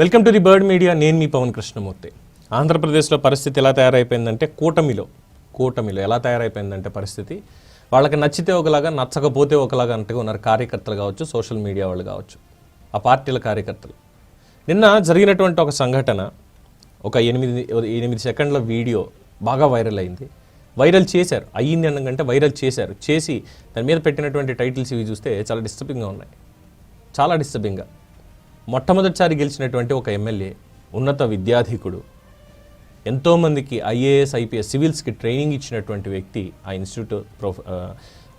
Welcome to the bird media. నేను మీ పవన్ కృష్ణమూర్తి. ఆంధ్రప్రదేశ్లో పరిస్థితి ఎలా తయారైపోయిందంటే కూటమిలో కూటమిలో ఎలా తయారైపోయిందంటే పరిస్థితి వాళ్ళకి నచ్చితే ఒకలాగా నచ్చకపోతే ఒకలాగా అంటే ఉన్నారు కార్యకర్తలు కావచ్చు సోషల్ మీడియా వాళ్ళు కావచ్చు ఆ పార్టీల కార్యకర్తలు. నిన్న జరిగినటువంటి ఒక సంఘటన ఒక ఎనిమిది ఎనిమిది సెకండ్ల వీడియో బాగా వైరల్ అయింది. వైరల్ చేశారు అయ్యింది అనకంటే వైరల్ చేశారు. చేసి దాని మీద పెట్టినటువంటి టైటిల్స్ ఇవి చూస్తే చాలా డిస్టర్బింగ్గా ఉన్నాయి. చాలా డిస్టర్బింగ్గా మొట్టమొదటిసారి గెలిచినటువంటి ఒక ఎమ్మెల్యే ఉన్నత విద్యాధికుడు ఎంతోమందికి ఐఏఎస్ ఐపీఎస్ సివిల్స్కి ట్రైనింగ్ ఇచ్చినటువంటి వ్యక్తి ఆ ఇన్స్టిట్యూట్ ప్రొఫ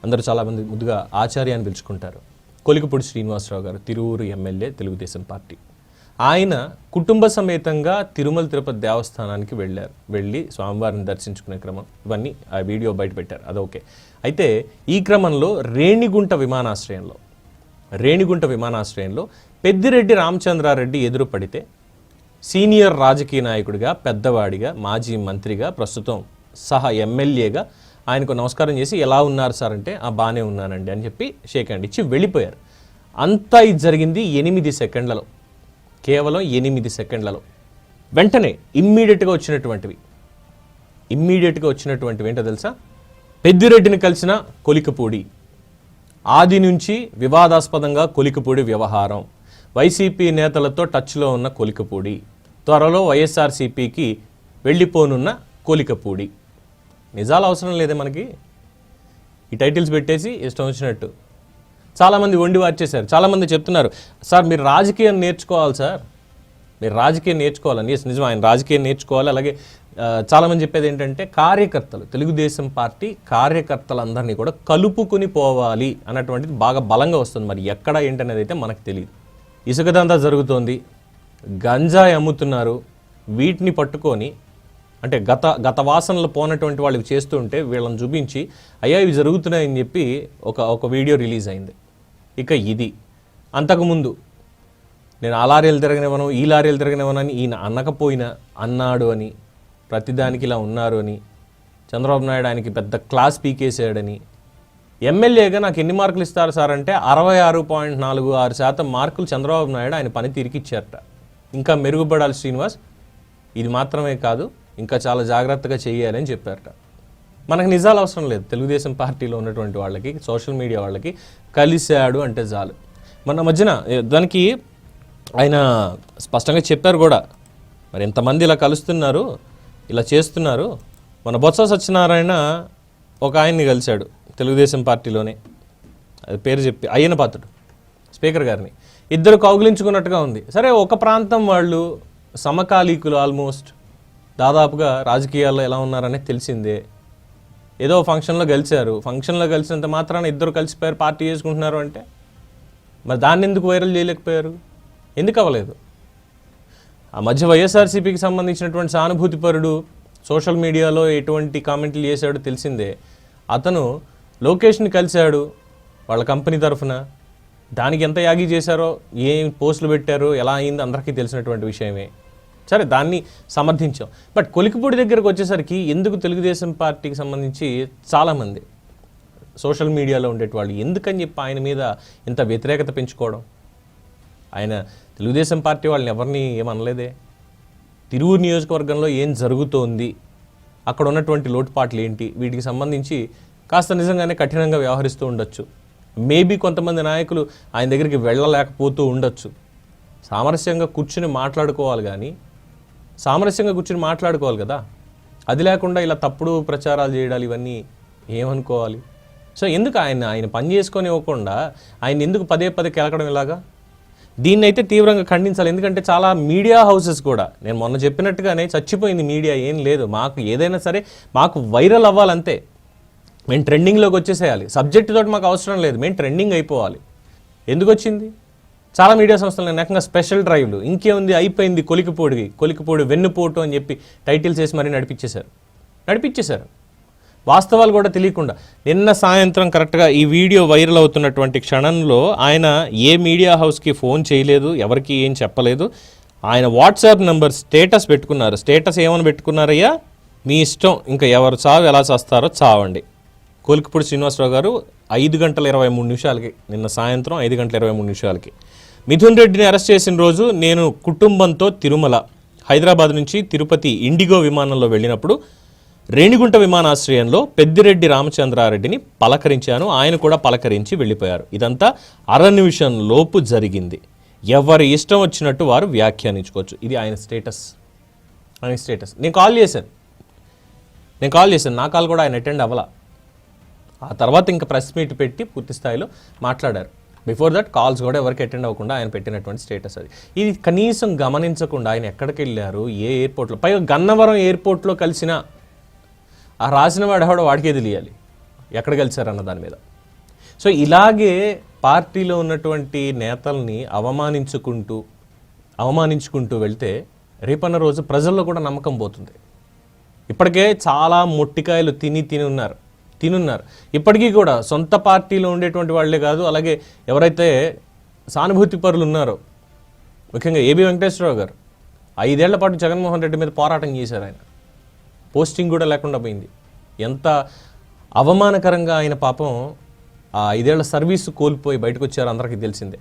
అందరూ చాలామంది ముందుగా ఆచార్య అని పిలుచుకుంటారు. కొలికపూడి శ్రీనివాసరావు గారు తిరువురు ఎమ్మెల్యే తెలుగుదేశం పార్టీ. ఆయన కుటుంబ సమేతంగా తిరుమల తిరుపతి దేవస్థానానికి వెళ్ళారు. వెళ్ళి స్వామివారిని దర్శించుకునే క్రమం ఇవన్నీ ఆ వీడియో బయట పెట్టారు. అది ఓకే. అయితే ఈ క్రమంలో రేణిగుంట విమానాశ్రయంలో రేణిగుంట విమానాశ్రయంలో పెద్దిరెడ్డి రామచంద్రారెడ్డి ఎదురు పడితే సీనియర్ రాజకీయ నాయకుడిగా పెద్దవాడిగా మాజీ మంత్రిగా ప్రస్తుతం సహా ఎమ్మెల్యేగా ఆయనకు నమస్కారం చేసి ఎలా ఉన్నారు సార్? అంటే ఆ బాగానే ఉన్నానండి అని చెప్పి షేక్ హ్యాండ్ ఇచ్చి వెళ్ళిపోయారు. అంతా ఇది జరిగింది ఎనిమిది సెకండ్లలో. కేవలం ఎనిమిది సెకండ్లలో. వెంటనే ఇమ్మీడియట్గా వచ్చినటువంటివి. ఇమ్మీడియట్గా వచ్చినటువంటివి ఏంటో తెలుసా? పెద్దిరెడ్డిని కలిసిన కొలికపూడి. ఆది నుంచి వివాదాస్పదంగా కొలికపూడి వ్యవహారం. వైసీపీ నేతలతో టచ్లో ఉన్న కొలికపూడి త్వరలో వైఎస్ఆర్సీపీకి వెళ్ళిపోనున్న కోలికపూడి. నిజాలు అవసరం లేదే మనకి. ఈ టైటిల్స్ పెట్టేసి ఇష్టం వచ్చినట్టు. చాలామంది వండి వార్చేశారు. చాలామంది చెప్తున్నారు సార్ మీరు రాజకీయం నేర్చుకోవాలి సార్. మీరు రాజకీయం నేర్చుకోవాలని. ఎస్ నిజం ఆయన రాజకీయం నేర్చుకోవాలి. అలాగే చాలామంది చెప్పేది ఏంటంటే కార్యకర్తలు తెలుగుదేశం పార్టీ కార్యకర్తలందరినీ కూడా కలుపుకుని పోవాలి అన్నటువంటిది బాగా బలంగా వస్తుంది. మరి ఎక్కడ ఏంటనేది అయితే మనకు తెలియదు ఇసుకదంతా జరుగుతోంది. గంజాయి అమ్ముతున్నారు. వీటిని పట్టుకొని అంటే గత గత వాసనలు పోనటువంటి వాళ్ళకి చేస్తుంటే చేస్తూ ఉంటే వీళ్ళని చూపించి అయ్యా ఇవి జరుగుతున్నాయని చెప్పి ఒక ఒక వీడియో రిలీజ్ అయింది. ఇక ఇది. అంతకుముందు నేను ఆ లారీలు తిరగనివ్వను ఈ లారీలు తిరగనివ్వనని ఈయన అన్నకపోయినా అన్నాడు అని ప్రతిదానికి ఇలా ఉన్నారు అని చంద్రబాబు నాయుడు ఆయనకి పెద్ద క్లాస్ పీకేసాడని ఎమ్మెల్యేగా నాకు ఎన్ని మార్కులు ఇస్తారు సార్ అంటే అరవై ఆరు పాయింట్ నాలుగు ఆరు శాతం మార్కులు చంద్రబాబు నాయుడు ఆయన పనితీరుకి ఇచ్చారట ఇంకా మెరుగుపడాలి శ్రీనివాస్ ఇది మాత్రమే కాదు ఇంకా చాలా జాగ్రత్తగా చేయాలి అని చెప్పారట. మనకు నిజాలు అవసరం లేదు. తెలుగుదేశం పార్టీలో ఉన్నటువంటి వాళ్ళకి సోషల్ మీడియా వాళ్ళకి కలిశాడు అంటే చాలు. మన మధ్యన దానికి ఆయన స్పష్టంగా చెప్పారు కూడా. మరి ఎంతమంది ఇలా కలుస్తున్నారు ఇలా చేస్తున్నారు? మన బొత్స సత్యనారాయణ ఒక ఆయన్ని కలిశాడు. తెలుగుదేశం పార్టీలోనే. అది పేరు చెప్పి అయ్యన పాత్రుడు స్పీకర్ గారిని. ఇద్దరు కౌగిలించుకున్నట్టుగా ఉంది. సరే ఒక ప్రాంతం వాళ్ళు సమకాలీకులు ఆల్మోస్ట్. దాదాపుగా రాజకీయాల్లో ఎలా ఉన్నారనే తెలిసిందే. ఏదో ఫంక్షన్లో కలిశారు ఫంక్షన్లో కలిసినంత మాత్రాన ఇద్దరు కలిసిపోయారు పార్టీ చేసుకుంటున్నారు అంటే. మరి దాన్ని ఎందుకు వైరల్ చేయలేకపోయారు? ఎందుకు అవ్వలేదు? ఆ మధ్య వైఎస్ఆర్సీపీకి సంబంధించినటువంటి సానుభూతిపరుడు సోషల్ మీడియాలో ఎటువంటి కామెంట్లు చేశాడో తెలిసిందే. అతను లోకేష్ని కలిశాడు వాళ్ళ కంపెనీ తరఫున. దానికి ఎంత యాగి చేశారో ఏం పోస్టులు పెట్టారో ఎలా అయిందో అందరికీ తెలిసినటువంటి విషయమే. సరే దాన్ని సమర్థించాం. బట్ కొలికిపూడి దగ్గరకు వచ్చేసరికి ఎందుకు తెలుగుదేశం పార్టీకి సంబంధించి చాలామంది సోషల్ మీడియాలో ఉండేటవాళ్ళు ఎందుకని చెప్పి ఆయన మీద ఇంత వ్యతిరేకత పెంచుకోవడం? ఆయన తెలుగుదేశం పార్టీ వాళ్ళని ఎవరిని ఏమనలేదే? తిరువురు నియోజకవర్గంలో ఏం జరుగుతోంది? అక్కడ ఉన్నటువంటి లోటుపాట్లు ఏంటి? వీటికి సంబంధించి కాస్త నిజంగానే కఠినంగా వ్యవహరిస్తూ ఉండొచ్చు. మేబీ కొంతమంది నాయకులు ఆయన దగ్గరికి వెళ్ళలేకపోతూ ఉండొచ్చు. సామరస్యంగా కూర్చుని మాట్లాడుకోవాలి కానీ సామరస్యంగా కూర్చుని మాట్లాడుకోవాలి కదా. అది లేకుండా ఇలా తప్పుడు ప్రచారాలు చేయడాలు ఇవన్నీ ఏమనుకోవాలి? సో ఎందుకు ఆయన ఆయన పని చేసుకొని ఇవ్వకుండా ఆయన ఎందుకు పదే పదే కెలకడం ఇలాగా? దీన్ని అయితే తీవ్రంగా ఖండించాలి. ఎందుకంటే చాలా మీడియా హౌసెస్ కూడా నేను మొన్న చెప్పినట్టుగానే చచ్చిపోయింది మీడియా ఏం లేదు. మాకు ఏదైనా సరే మాకు వైరల్ అవ్వాలంతే. మేము ట్రెండింగ్లోకి వచ్చేసేయాలి. సబ్జెక్ట్ తోటి మాకు అవసరం లేదు. మేము ట్రెండింగ్ అయిపోవాలి. ఎందుకు వచ్చింది? చాలా మీడియా సంస్థలు ఏకంగా స్పెషల్ డ్రైవ్లు ఇంకేముంది? అయిపోయింది. కొలికిపోడికి కొలికిపోడి వెన్నుపోటు అని చెప్పి టైటిల్స్ వేసి మరీ నడిపించేశారు. నడిపించేశారు. వాస్తవాలు కూడా తెలియకుండా. నిన్న సాయంత్రం కరెక్ట్గా ఈ వీడియో వైరల్ అవుతున్నటువంటి క్షణంలో ఆయన ఏ మీడియా హౌస్కి ఫోన్ చేయలేదు ఎవరికి ఏం చెప్పలేదు. ఆయన వాట్సాప్ నెంబర్ స్టేటస్ పెట్టుకున్నారు. స్టేటస్ ఏమని పెట్టుకున్నారయ్యా? మీ ఇష్టం. ఇంకా ఎవరు చావు ఎలా చేస్తారో చావండి. కోలికపూడి శ్రీనివాసరావు గారు ఐదు గంటల ఇరవై మూడు నిమిషాలకి నిన్న సాయంత్రం ఐదు గంటల ఇరవై మూడు నిమిషాలకి. మిథున్ రెడ్డిని అరెస్ట్ చేసిన రోజు నేను కుటుంబంతో తిరుమల హైదరాబాద్ నుంచి తిరుపతి ఇండిగో విమానంలో వెళ్ళినప్పుడు రేణిగుంట విమానాశ్రయంలో పెద్దిరెడ్డి రామచంద్రారెడ్డిని పలకరించాను. ఆయన కూడా పలకరించి వెళ్ళిపోయారు. ఇదంతా అర నిమిషం లోపు జరిగింది. ఎవరి ఇష్టం వచ్చినట్టు వారు వ్యాఖ్యానించుకోవచ్చు. ఇది ఆయన స్టేటస్. ఆయన స్టేటస్. నేను కాల్ చేశాను. నేను కాల్ చేశాను. నా కాల్ కూడా ఆయన అటెండ్ అవ్వాల. ఆ తర్వాత ఇంకా ప్రెస్ మీట్ పెట్టి పూర్తి స్థాయిలో మాట్లాడారు. బిఫోర్ దట్ కాల్స్ కూడా ఎవరికి అటెండ్ అవ్వకుండా ఆయన పెట్టినటువంటి స్టేటస్ అది. ఇది కనీసం గమనించకుండా ఆయన ఎక్కడికి వెళ్ళారు ఏ ఎయిర్పోర్ట్లో పైగా గన్నవరం ఎయిర్పోర్ట్లో కలిసిన ఆ రాసిన వాడు ఎవడో వాడికే తెలియాలి? ఎక్కడ కలిశారన్న దాని మీద. సో ఇలాగే పార్టీలో ఉన్నటువంటి నేతల్ని అవమానించుకుంటూ అవమానించుకుంటూ వెళ్తే రేపన్న రోజు ప్రజల్లో కూడా నమ్మకం పోతుంది. ఇప్పటికే చాలా మొట్టికాయలు తిని తిని ఉన్నారు. తినున్నారు. ఇప్పటికీ కూడా సొంత పార్టీలో ఉండేటువంటి వాళ్ళే కాదు అలాగే ఎవరైతే సానుభూతి పరులు ఉన్నారో ముఖ్యంగా ఏబి వెంకటేశ్వరరావు గారు ఐదేళ్ళ పాటు జగన్మోహన్ రెడ్డి మీద పోరాటం చేశారు ఆయన. పోస్టింగ్ కూడా లేకుండా పోయింది. ఎంత అవమానకరంగా ఆయన పాపం ఆ ఐదేళ్ళ సర్వీస్ కోల్పోయి బయటకు వచ్చారు అందరికీ తెలిసిందే.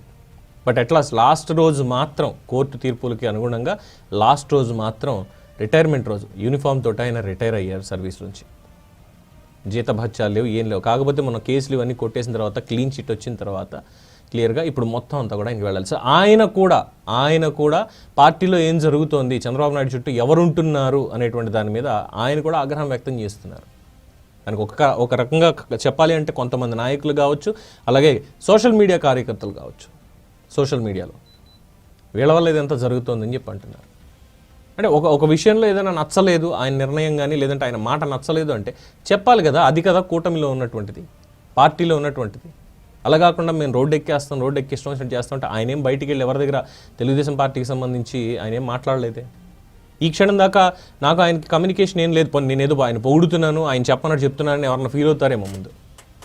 బట్ అట్లా లాస్ట్ రోజు మాత్రం కోర్టు తీర్పులకి అనుగుణంగా లాస్ట్ రోజు మాత్రం రిటైర్మెంట్ రోజు యూనిఫామ్ తోట ఆయన రిటైర్ అయ్యారు సర్వీస్ నుంచి. జీతభత్యాలు లేవు ఏం లేవు. కాకపోతే మన కేసులు ఇవన్నీ కొట్టేసిన తర్వాత క్లీన్ చిట్ వచ్చిన తర్వాత క్లియర్గా ఇప్పుడు మొత్తం అంతా కూడా ఆయనకి వెళ్ళాలి. సో ఆయన కూడా ఆయన కూడా పార్టీలో ఏం జరుగుతోంది చంద్రబాబు నాయుడు చుట్టూ ఎవరు ఉంటున్నారు అనేటువంటి దాని మీద ఆయన కూడా ఆగ్రహం వ్యక్తం చేస్తున్నారు. దానికి ఒక ఒక రకంగా చెప్పాలి అంటే కొంతమంది నాయకులు కావచ్చు అలాగే సోషల్ మీడియా కార్యకర్తలు కావచ్చు సోషల్ మీడియాలో. వీళ్ళ వల్ల ఇదంతా జరుగుతోందని చెప్పి అంటున్నారు. అంటే ఒక ఒక విషయంలో ఏదైనా నచ్చలేదు ఆయన నిర్ణయం కానీ లేదంటే ఆయన మాట నచ్చలేదు అంటే చెప్పాలి కదా అది కదా కూటమిలో ఉన్నటువంటిది పార్టీలో ఉన్నటువంటిది. అలా కాకుండా మేము రోడ్డు ఎక్కేస్తాం రోడ్డు ఎక్కి ఇష్టం వచ్చినట్టు చేస్తాం అంటే ఆయన ఏం బయటికి వెళ్ళి ఎవరి దగ్గర తెలుగుదేశం పార్టీకి సంబంధించి ఆయన ఏం మాట్లాడలేదే? ఈ క్షణం దాకా నాకు ఆయనకి కమ్యూనికేషన్ ఏం లేదు. నేను ఏదో ఆయన పొగుడుతున్నాను ఆయన చెప్పనట్టు చెప్తున్నానని ఎవరన్నా ఫీల్ అవుతారేమో ముందు.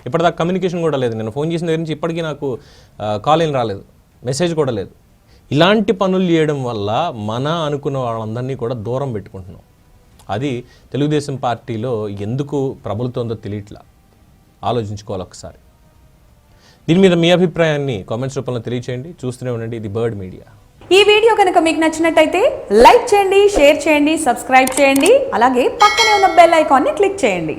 ఇప్పటిదాకా కమ్యూనికేషన్ కూడా లేదు. నేను ఫోన్ చేసిన దగ్గర నుంచి ఇప్పటికీ నాకు కాల్ ఏం రాలేదు. మెసేజ్ కూడా లేదు. ఇలాంటి పనులు చేయడం వల్ల మన అనుకున్న వాళ్ళందరినీ కూడా దూరం పెట్టుకుంటున్నాం. అది తెలుగుదేశం పార్టీలో ఎందుకు ప్రబలుతోందో తెలియట్లా. ఆలోచించుకోవాలి ఒకసారి. దీని మీద మీ అభిప్రాయాన్ని కామెంట్స్ రూపంలో తెలియచేయండి. చూస్తూనే ఉండండి. ఇది బర్డ్ మీడియా. ఈ వీడియో కనుక మీకు నచ్చినట్టయితే లైక్ చేయండి షేర్ చేయండి సబ్స్క్రైబ్ చేయండి. అలాగే పక్కనే ఉన్న బెల్ ఐకాన్ని క్లిక్ చేయండి.